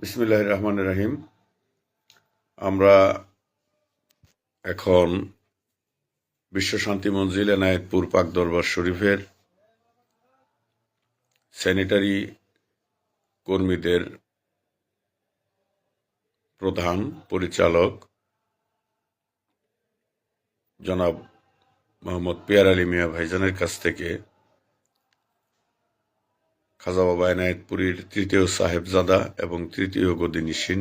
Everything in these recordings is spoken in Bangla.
বিসমিল্লাহ রহমান রাহিম। আমরা এখন বিশ্ব শান্তি মঞ্জিল এনায়েতপুর পাক দরবার শরীফের স্যানিটারি কর্মীদের প্রধান পরিচালক জনাব মোহাম্মদ পিয়ার আলী মিয়া ভাইজানের কাছ থেকে খাজা বাবা এনায়েতপুরীর তৃতীয় সাহেবজাদা এবং তৃতীয় গদিনিসীন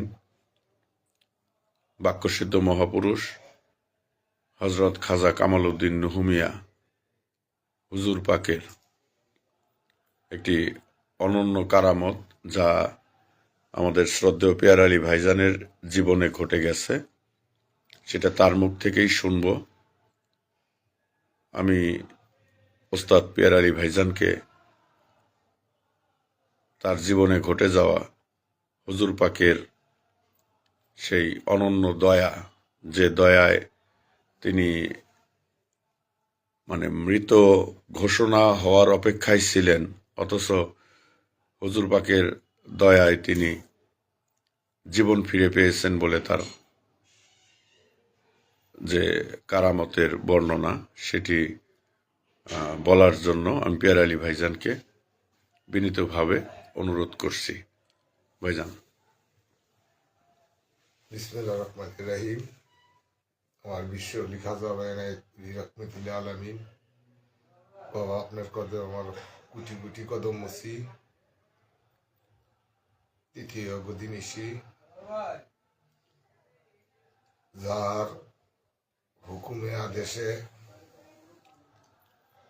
বাক্যসিদ্ধ মহাপুরুষ হজরত খাজা কামাল উদ্দিন নুহুমিয়া, হুজুর পাকের একটি অনন্য কারামত যা আমাদের শ্রদ্ধেয় পেয়ার আলী ভাইজানের জীবনে ঘটে গেছে। সেটা তার মুখ থেকেই শুনব। আমি ওস্তাদ পেয়ার আলী ভাইজানকে তার জীবনে ঘটে যাওয়া হুজুর পাকের সেই অনন্য দয়া, যে দয়ায় তিনি মানে মৃত ঘোষণা হওয়ার অপেক্ষায় ছিলেন, অথচ হুজুর পাকের দয়ায় তিনি জীবন ফিরে পেয়েছেন বলে তার যে কারামতের বর্ণনা, সেটি বলার জন্য আমি পিয়ার আলী ভাইজানকে বিনীতভাবে অনুরোধ করছি। ভাইজান। বিসমিল্লাহ রাহিম। আমার বিশ্ব লিখা রহমতুল্লাহ আলমিন। বাবা, আপনার কদম আমার কুটি কুটি কদম মসি। তৃতীয় গদিনিশি যার হুকুমে, আদেশে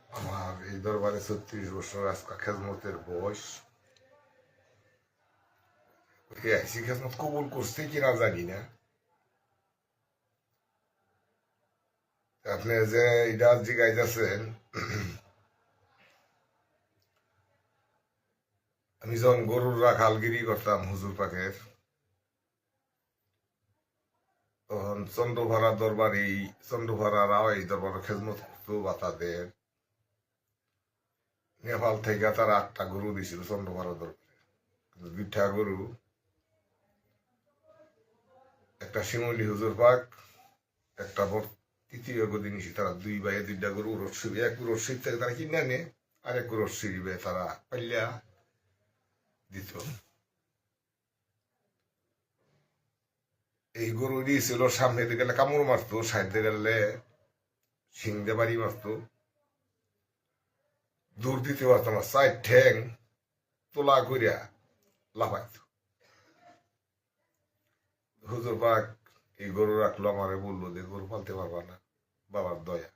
আমার এই দরবারে ছত্রিশ বছর আজকা খেজমতের বয়স। আইসি খেজমত কবুল করছে কিনা জানি না আপনি যে এটা জিগাইতেছেন আমি যখন গরুর রাখালগিরি করতাম হুজুর পাকের তখন চন্দ্রভাড়া দরবার এই চন্দ্রভাড়ারাও এই দরবার খেজমত করতো বা নেপাল থেকে তার আটটা গরু দিছিল চন্দ্রভাড়া দরবারে দুইটা গরু একটা শিমলি হুজুর পাক, একটা তৃতীয় গদিনিসি তারা দুই ভাইয়ে দুইটা গরু রসি এক রসি থেকে, তারা কিনে আনে আর এক দিবে তারা পাইলা দিত। এই গরু দিয়েছিল, সামনে দিকে গেলে কামড় মারতো, সাইডে গেলে সিং দিয়ে বাড়ি মারতো। দূর দিতে পারতো না সাইড ঠ্যাং তোলা করিয়া লাফাইতো। হুজুর পাক এই গরু রাখল আমারে, বলল যে গরু পালতে পারবা না, বাবার দয়া।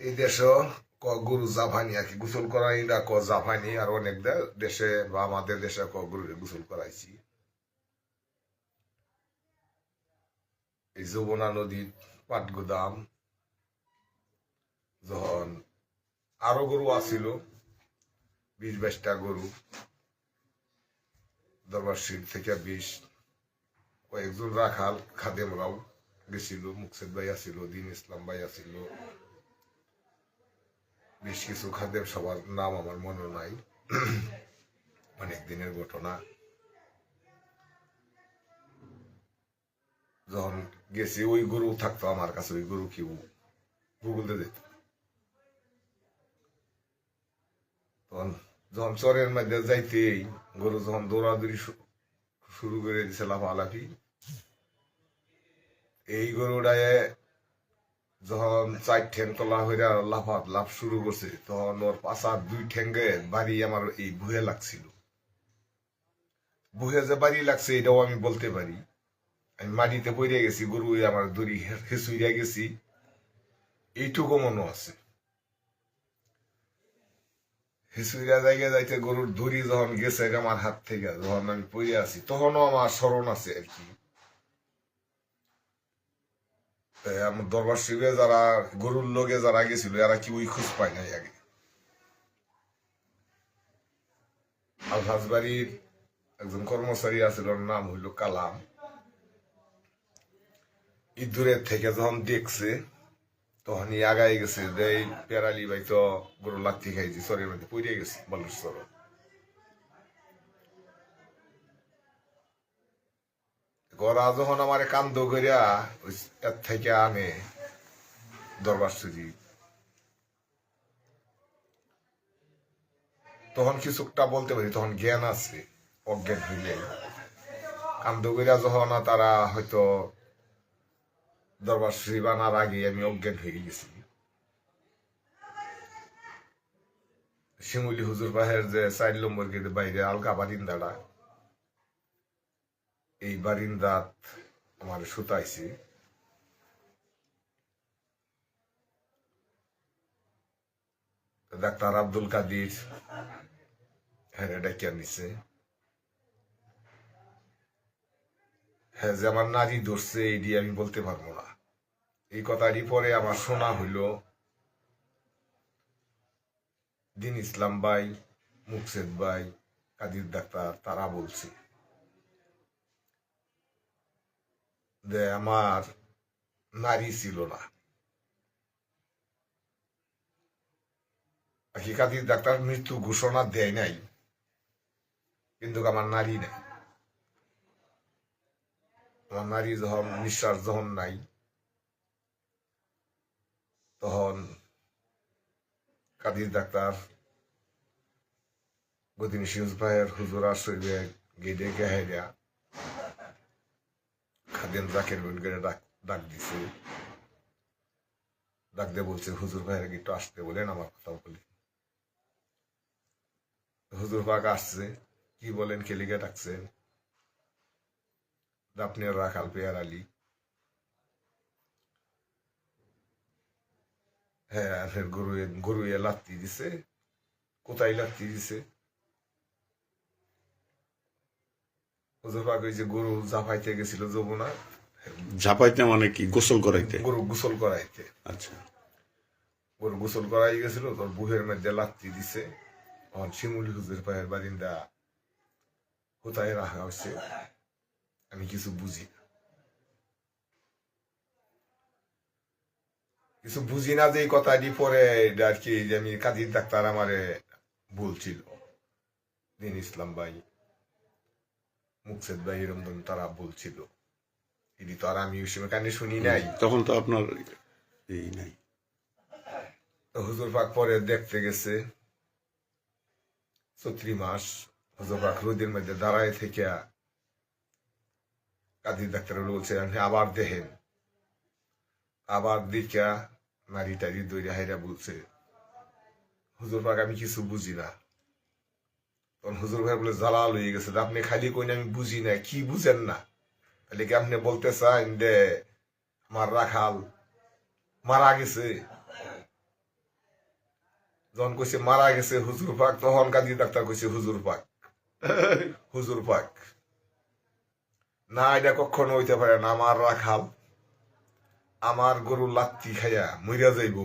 এই দেশ ক গরু জাফানি আর কি গোসল করাই না, ক জাফানি আর অনেক দেশে বা আমাদের দেশে ক গরু গোসল করাইছি। এই যমুনা নদীর পাটগুদাম, যখন আরও গরু আছিল, বিশ বাইশটা গরু। দরবার শিব থেকে বিশ, কয়েকজন রাখাল খাদেমরাও গেছিল, মুকসেদ ভাই আসিল দিন ইসলাম ভাই আসিল বেশ কিছু খাদেম সবার নাম আমার মনে নাই। অনেক দিনের ঘটনা। যখন গেছি, ওই গরু থাকতো আমার কাছে, ওই গরু কেউ গুগল দিত তখন যখন চরের মধ্যে যাইতেই গরু যখন দৌড়াদৌড়ি শুরু করে দিছে লাফালাফি এই গরুটায় যখন চার ঠ্যাং তোলা হইয়া লাফাত লাফ শুরু করছে, তখন ওর পাশার দুই ঠ্যাঙ্গে বাড়ি আমার এই বুহে লাগছিল। বুহে যে বাড়ি লাগছে এটাও আমি বলতে পারি। আমি মাটিতে পড়ে গেছি গরু আমার দড়ি হেসুইয়া গেছি। এইটুকু মনে আছে। হিসুইরা জায়গায় যাইতে গরুর দড়ি যখন গেছে আমার হাত থেকে, যখন আমি পড়ে আছি, তখনও আমার স্মরণ আছে আর কি। আমার দরবার শিবে যারা, গরুর লোকে যারা গেছিল, এরা কি ওই খোঁজ পায় নাই আগে। আলহাজ বাড়ির একজন কর্মচারী আছিল নাম হইল কালাম। ইদুরের থেকে যখন দেখছে তখন আগাই গেছে, যে এই পেরালি ভাই তো গরু লাত্তি খাইছি শরীরের মধ্যে পড়ে গেছে বালেশ্বর গড়া যখন আমার কান্দ করিয়া এর থেকে আনে দরবার শরীফ তখন কিছুটা বলতে পারি, তখন জ্ঞান আছে, অজ্ঞান হইলে কান্দ করিয়া যখন তারা হয়তো দরবার শ্রী বানার আগে আমি অজ্ঞান হয়ে গেছি। শিমুলি হুজুর বাহের যে চার নম্বর গেটে বাইরে আলগা বারিন্দাটা, এই বারিন্দাত আমার সুতাইছি ডাক্তার আব্দুল কাদির হ্যাঁ ডাকিয়া নিছে। হ্যাঁ যে আমার নারী ধরছে এটি আমি বলতে পারব না। এই কথাটি পরে আমার শোনা হইল। দিন ইসলাম ভাই, মুকসেদ ভাই, কাদির ডাক্তার, তারা বলছে যে আমার নারী ছিল না। কাদির ডাক্তার মৃত্যু ঘোষণা দেয় নাই, কিন্তু আমার নারী নেই। নারী যখন, নিঃশ্বাস যখন নাই, তখন কাদির ডাক্তার গদিন সিউজ ভাইয়ের হুজুরা শরীরে গেডে গেহাইয়া খাদেন জাকের গেড়ে ডাক ডাক দিছে। ডাক দিয়ে বলছে, হুজুর ভাইয়ের একটু আসতে বলেন, আমার কথা বলে হুজুর পাক আসছে, কি বলেন কেলিকে ডাকছেন? আপনি রাখাল পেয়ার আলী। হ্যাঁ আর ফের গরু গরু এ লাত্তি দিছে। কোথায় লাত্তি দিছে? ওই যে গরু জাফাইতে গেছিল যমুনা। ঝাপাইতে মানে কি? গোসল করাইতে? গরু গোসল করাইতে। আচ্ছা। গরু গোসল করাই গেছিল তোর বুহের মধ্যে লাত্তি দিছে। তখন শিমুলি হুজুর পায়ের বারিন্দা কোথায় রাখা হয়েছে? আমি কিছু বুঝি না। কিছু বুঝি না যে এই কথাটি পরে আর কি যে আমি কাজীর ডাক্তার আমারে বলছিল। দিন ইসলাম ভাই মুকসেদ ভাই এরম তারা বলছিল। এটি তো আর আমি ওই সময় কানে শুনি নাই। তখন তো আপনার এই নাই। হুজুর পাক পরে দেখতে গেছে চৈত্রি মাস হুজুর পাক রোদের মধ্যে দাঁড়ায় থেকে কাদির ডাক্তার বলছে আবার দেখেন। আবার দিকা নারী টারি দৈরা হাইরা বলছে, হুজুর পাক, আমি কিছু বুঝি না। তখন হুজুর ভাই বলে জ্বালা লইয়ে গেছে। আপনি খালি কইন আমি বুঝি না। কি বুঝেন না? তাহলে কি আপনি বলতে চান যে, আমার রাখাল মারা গেছে? যখন কইছে, মারা গেছে হুজুর পাক, তখন কাজী ডাক্তার কইছে, হুজুর পাক হুজুর পাক। না, এটা কখনো হইতে পারে না। আমার রাখাল, আমার গরু লাত্তি খাইয়া মইরা যাইব।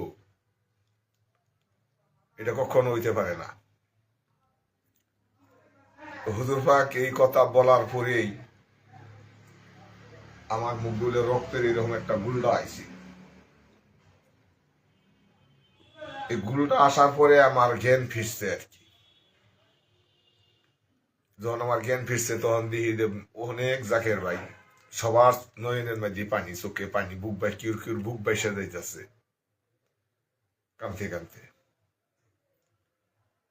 এটা কখনো হইতে পারে না। হুজুর পাক, এই কথা বলার পরেই আমার মুখগুলো রক্তের এরকম একটা গুল্ডা আইছে। এই গুলটা আসার পরে আমার জ্ঞান ফিরছে আর কি। যখন আমার জ্ঞান ফিরছে, তখন যে অনেক জাকের ভাই, সবার নয়নের মাঝে পানি চোখে পানি, বুক বাই কিউর কিউর, বুক বাইসা যাইতেছে কামতে কানতে।